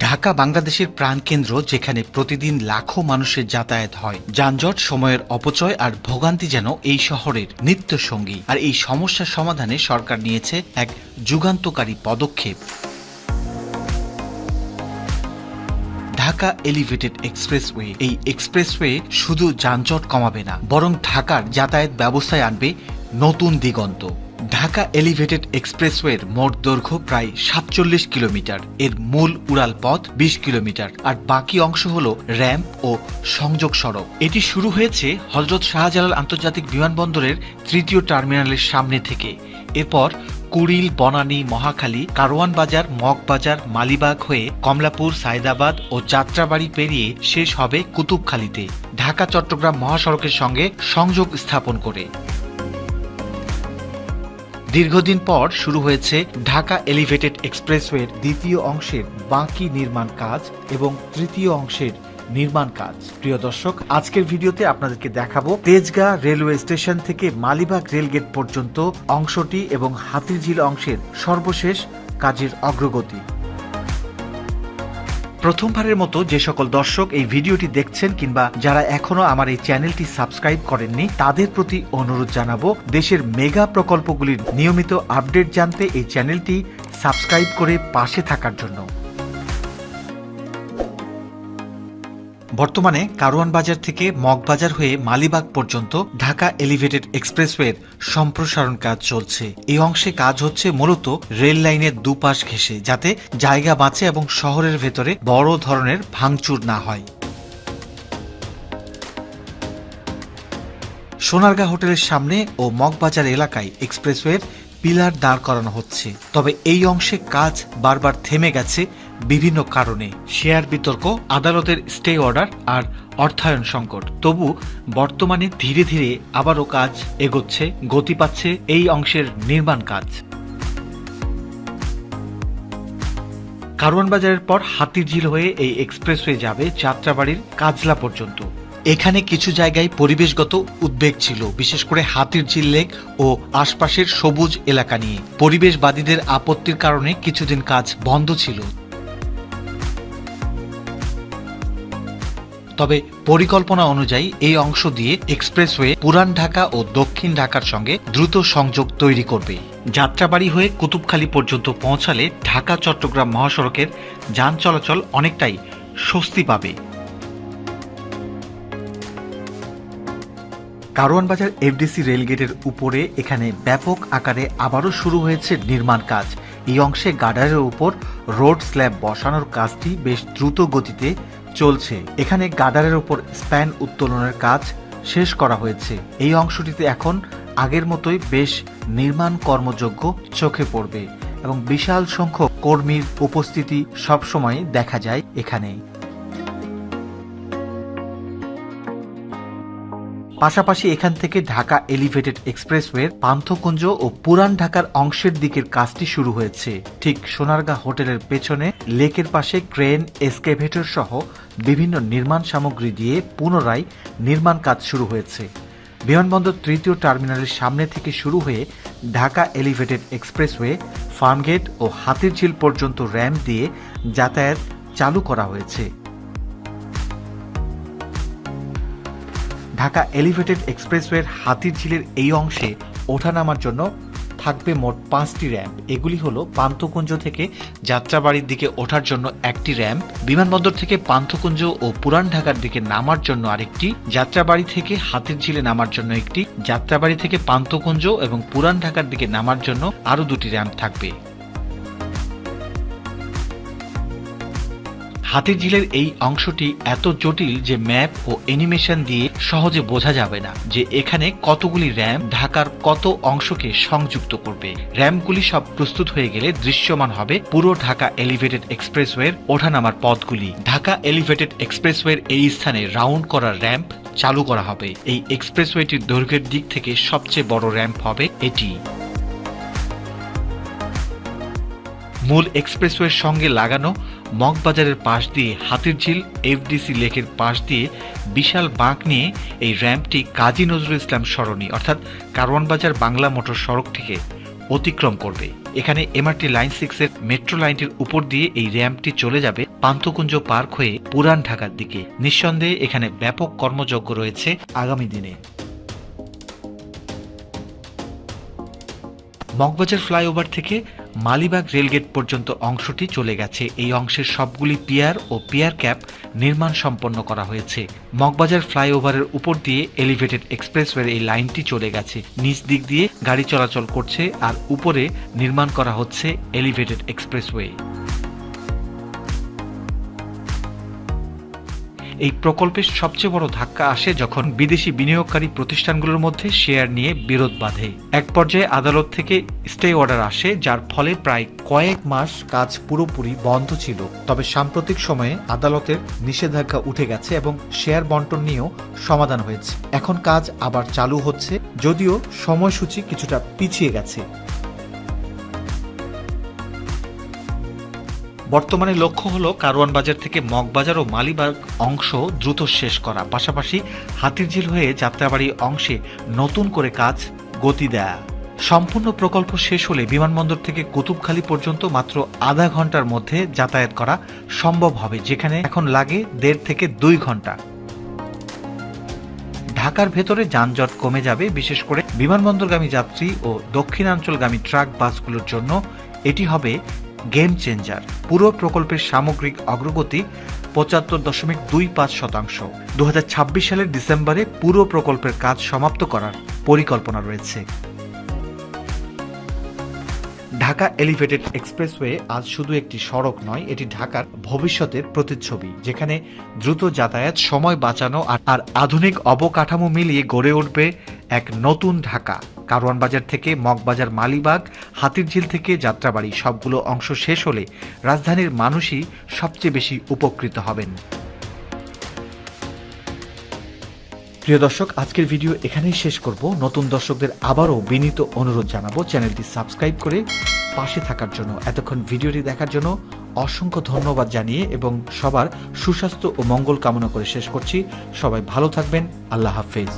ঢাকা বাংলাদেশের প্রাণকেন্দ্র যেখানে প্রতিদিন লাখো মানুষের যাতায়াত হয়। যানজট, সময়ের অপচয় আর ভোগান্তি যেন এই শহরের নিত্য সঙ্গী আর এই সমস্যার সমাধানে সরকার নিয়েছে এক যুগান্তকারী পদক্ষেপ। Dhaka elevated expressway. এই এক্সপ্রেসওয়ে শুধু যানজট কমাবে না, বরং ঢাকার যাতায়াত ব্যবস্থায় আনবে নতুন দিগন্ত। ঢাকা এলিভেটেড এক্সপ্রেসওয়ের মোট দৈর্ঘ্য প্রায় সাতচল্লিশ কিলোমিটার। এর মূল উড়াল পথ বিশ কিলোমিটার। আর বাকি অংশ হল র্যাম্প ও সংযোগ সড়ক। এটি শুরু হয়েছে হজরত শাহজালাল আন্তর্জাতিক বিমানবন্দরের তৃতীয় টার্মিনালের সামনে থেকে। এরপর কুড়িল, বনানী, মহাখালী, কারওয়ান বাজার মগবাজার মালিবাগ হয়ে কমলাপুর, সায়দাবাদ ও যাত্রাবাড়ি পেরিয়ে শেষ হবে কুতুবখালীতে। ঢাকা চট্টগ্রাম মহাসড়কের সঙ্গে সংযোগ স্থাপন করে। দীর্ঘদিন পর শুরু হয়েছে ঢাকা এলিভেটেড এক্সপ্রেসওয়ের দ্বিতীয় অংশের বাকি নির্মাণ কাজ এবং তৃতীয় অংশের নির্মাণ কাজ। প্রিয় দর্শক, আজকের ভিডিওতে আপনাদেরকে দেখাবো তেজগা রেলওয়ে স্টেশন থেকে মালিবাগ রেলগেট পর্যন্ত অংশটি এবং হাতিরঝিল অংশের সর্বশেষ কাজের অগ্রগতি। প্রথমবারের মতো যে সকল দর্শক এই ভিডিওটি দেখছেন কিংবা যারা এখনও আমার এই চ্যানেলটি সাবস্ক্রাইব করেননি, তাদের প্রতি অনুরোধ জানাব দেশের মেগা প্রকল্পগুলির নিয়মিত আপডেট জানতে এই চ্যানেলটি সাবস্ক্রাইব করে পাশে থাকার জন্য। বর্তমানে কারওয়ান বাজার থেকে মগবাজার হয়ে মালিবাগ পর্যন্ত ঢাকা এলিভেটেড এক্সপ্রেসওয়ের সম্প্রসারণ কাজ চলছে। এই অংশে কাজ হচ্ছে মূলত রেল লাইনের দুপাশ ঘেঁষে, যাতে জায়গা বাঁচে এবং শহরের ভেতরে বড় ধরনের ভাঙচুর না হয়। সোনারগাঁ হোটেলের সামনে ও মগবাজার এলাকায় এক্সপ্রেসওয়ের পিলার দাঁড় করানো হচ্ছে। তবে এই অংশে কাজ বারবার থেমে গেছে বিভিন্ন কারণে শেয়ার বিতর্ক, আদালতের স্টে অর্ডার আর অর্থায়ন সংকট। তবু বর্তমানে ধীরে ধীরে আবারও কাজ এগোচ্ছে, গতি পাচ্ছে এই অংশের নির্মাণ কাজ। কারওয়ান বাজারের পর হাতিরঝিল হয়ে এই এক্সপ্রেসওয়ে যাবে যাত্রাবাড়ির কাজলা পর্যন্ত। এখানে কিছু জায়গায় পরিবেশগত উদ্বেগ ছিল, বিশেষ করে হাতির ঝিল লেক ও আশপাশের সবুজ এলাকা নিয়ে। পরিবেশবাদীদের আপত্তির কারণে কিছুদিন কাজ বন্ধ ছিল। তবে পরিকল্পনা অনুযায়ী এই অংশ দিয়ে এক্সপ্রেসওয়ে পুরান ঢাকা ও দক্ষিণ ঢাকার সঙ্গে দ্রুত সংযোগ তৈরি করবে। যাত্রাবাড়ি হয়ে কুতুবখালী পর্যন্ত পৌঁছালে ঢাকা চট্টগ্রাম মহাসড়কের যান চলাচল অনেকটাই স্বস্তি পাবে। কারওয়ান বাজার এফডিসি রেলগেটের উপরে এখানে ব্যাপক আকারে আবারও শুরু হয়েছে নির্মাণ কাজ। এই অংশে গার্ডারের উপর রোড স্ল্যাব বসানোর কাজটি বেশ দ্রুত গতিতে চলছে। এখানে গার্ডারের উপর স্প্যান উত্তোলনের কাজ শেষ করা হয়েছে। এই অংশটিতে এখন আগের মতোই বেশ নির্মাণ কর্মযোগ্য চোখে পড়বে এবং বিশাল সংখ্যক কর্মীর উপস্থিতি সবসময় দেখা যায় এখানে পাশাপাশি এখান থেকে ঢাকা এলিভেটেড এক্সপ্রেসওয়ের পান্থকুঞ্জ ও পুরান ঢাকার অংশের দিকের কাজটি শুরু হয়েছে। ঠিক সোনারগাঁ হোটেলের পেছনে লেকের পাশে ক্রেন, এসকেভেটর সহ বিভিন্ন নির্মাণ সামগ্রী দিয়ে পুনরায় নির্মাণ কাজ শুরু হয়েছে। বিমানবন্দর তৃতীয় টার্মিনালের সামনে থেকে শুরু হয়ে ঢাকা এলিভেটেড এক্সপ্রেসওয়ে, ফার্মগেট ও হাতিরঝিল পর্যন্ত র্যাম্প দিয়ে যাতায়াত চালু করা হয়েছে। ঢাকা এলিভেটেড এক্সপ্রেসওয়ের হাতিরঝিলের এই অংশে ওঠানামার জন্য থাকবে মোট পাঁচটি র্যাম্প। এগুলি হলো পান্থকুঞ্জ থেকে যাত্রাবাড়ির দিকে ওঠার জন্য একটি র্যাম্প, বিমানবন্দর থেকে পান্থকুঞ্জ ও পুরান ঢাকার দিকে নামার জন্য আরেকটি, যাত্রাবাড়ি থেকে হাতিরঝিলে নামার জন্য একটি, যাত্রাবাড়ি থেকে পান্থকুঞ্জ এবং পুরান ঢাকার দিকে নামার জন্য আরও দুটি র্যাম্প থাকবে। হাতিরঝিলের এই অংশটি এত জটিল যে ম্যাপ ও অ্যানিমেশন দিয়ে সহজে বোঝা যাবে না যে এখানে কতগুলি র্যাম্প ঢাকার কত অংশকে সংযুক্ত করবে। র্যাম্পগুলি সব প্রস্তুত হয়ে গেলে দৃশ্যমান হবে পুরো ঢাকা এলিভেটেড এক্সপ্রেসওয়ের ওঠানামার পথগুলি। ঢাকা এলিভেটেড এক্সপ্রেসওয়ের এই স্থানে রাউন্ড করা র্যাম্প চালু করা হবে। এই এক্সপ্রেসওয়েটির দৈর্ঘ্যের দিক থেকে সবচেয়ে বড় র্যাম্প হবে এটি। মূল এক্সপ্রেসওয়ের সঙ্গে লাগানো মগবাজারের পাশ দিয়ে হাতিরঝিল এফডিসি লেকের পাশ দিয়ে বিশাল বাঁক নিয়ে এই র্যাম্পটি কাজী নজরুল ইসলাম সরণি, অর্থাৎ কারওয়ান বাজার বাংলা মোটর সড়ক থেকে অতিক্রম করবে। এখানে এমআরটি লাইন সিক্স এর মেট্রো লাইনটির উপর দিয়ে এই র্যাম্পটি চলে যাবে পান্থকুঞ্জ পার্ক হয়ে পুরান ঢাকার দিকে। নিঃসন্দেহে এখানে ব্যাপক কর্মযজ্ঞ রয়েছে আগামী দিনে। মগবাজার ফ্লাইওভার থেকে মালিবাগ রেলগেট পর্যন্ত অংশটি চলে গেছে। এই অংশের সবগুলি পিয়ার ও পিয়ার ক্যাপ নির্মাণ সম্পন্ন করা হয়েছে। মগবাজার ফ্লাইওভারের উপর দিয়ে এলিভেটেড এক্সপ্রেসওয়ের এই লাইনটি চলে গেছে। নিচ দিক দিয়ে গাড়ি চলাচল করছে আর উপরে নির্মাণ করা হচ্ছে এলিভেটেড এক্সপ্রেসওয়ে। এই প্রকল্পের সবচেয়ে বড় ধাক্কা আসে যখন বিদেশি বিনিয়োগকারী প্রতিষ্ঠানগুলোর মধ্যে শেয়ার নিয়ে বিরোধ বাঁধে। এক পর্যায়ে আদালত থেকে স্টে অর্ডার আসে, যার ফলে প্রায় কয়েক মাস কাজ পুরোপুরি বন্ধ ছিল। তবে সাম্প্রতিক সময়ে আদালতের নিষেধাজ্ঞা উঠে গেছে এবং শেয়ার বন্টন নিয়েও সমাধান হয়েছে। এখন কাজ আবার চালু হচ্ছে, যদিও সময়সূচি কিছুটা পিছিয়ে গেছে। বর্তমানে লক্ষ্য হলো কারওয়ান বাজার থেকে মগবাজার ও মালিবাগ অংশ দ্রুত শেষ করা। পাশাপাশি হাতিরঝিল হয়ে যাত্রাবাড়ি অংশে নতুন করে কাজ গতি দেয়া। সম্পূর্ণ প্রকল্প শেষ হলে বিমানবন্দর থেকে কুতুবখালী পর্যন্ত মাত্র আধা ঘণ্টার মধ্যে যাতায়াত করা সম্ভব হবে, যেখানে এখন লাগে দেড় থেকে দুই ঘণ্টা। ঢাকার ভেতরে যানজট কমে যাবে, বিশেষ করে বিমানবন্দরগামী যাত্রী ও দক্ষিণাঞ্চলগামী ট্রাক, বাসগুলোর জন্য। এটি হবে গেম চেঞ্জার পুরো প্রকল্পের সামগ্রিক অগ্রগতি পঁচাত্তর দশমিক দুই পাঁচ শতাংশ। দু হাজার ছাব্বিশ সালের ডিসেম্বরে পুরো প্রকল্পের কাজ সমাপ্ত করার পরিকল্পনা রয়েছে। ঢাকা এলিভেটেড এক্সপ্রেসওয়ে আজ শুধু একটি সড়ক নয়, এটি ঢাকার ভবিষ্যতের প্রতিচ্ছবি, যেখানে দ্রুত যাতায়াত, সময় বাঁচানো আর আধুনিক অবকাঠামো মিলিয়ে গড়ে উঠবে এক নতুন ঢাকা। কারওয়ান বাজার থেকে মগবাজার মালিবাগ, হাতিরঝিল থেকে যাত্রাবাড়ি, সবগুলো অংশ শেষ হলে রাজধানীর মানুষই সবচেয়ে বেশি উপকৃত হবেন। প্রিয় দর্শক, আজকের ভিডিও এখানেই শেষ করব। নতুন দর্শকদের আবারও বিনীত অনুরোধ জানাব চ্যানেলটি সাবস্ক্রাইব করে পাশে থাকার জন্য। এতক্ষণ ভিডিওটি দেখার জন্য অসংখ্য ধন্যবাদ জানিয়ে এবং সবার সুস্বাস্থ্য ও মঙ্গল কামনা করে শেষ করছি। সবাই ভালো থাকবেন। আল্লাহ হাফেজ।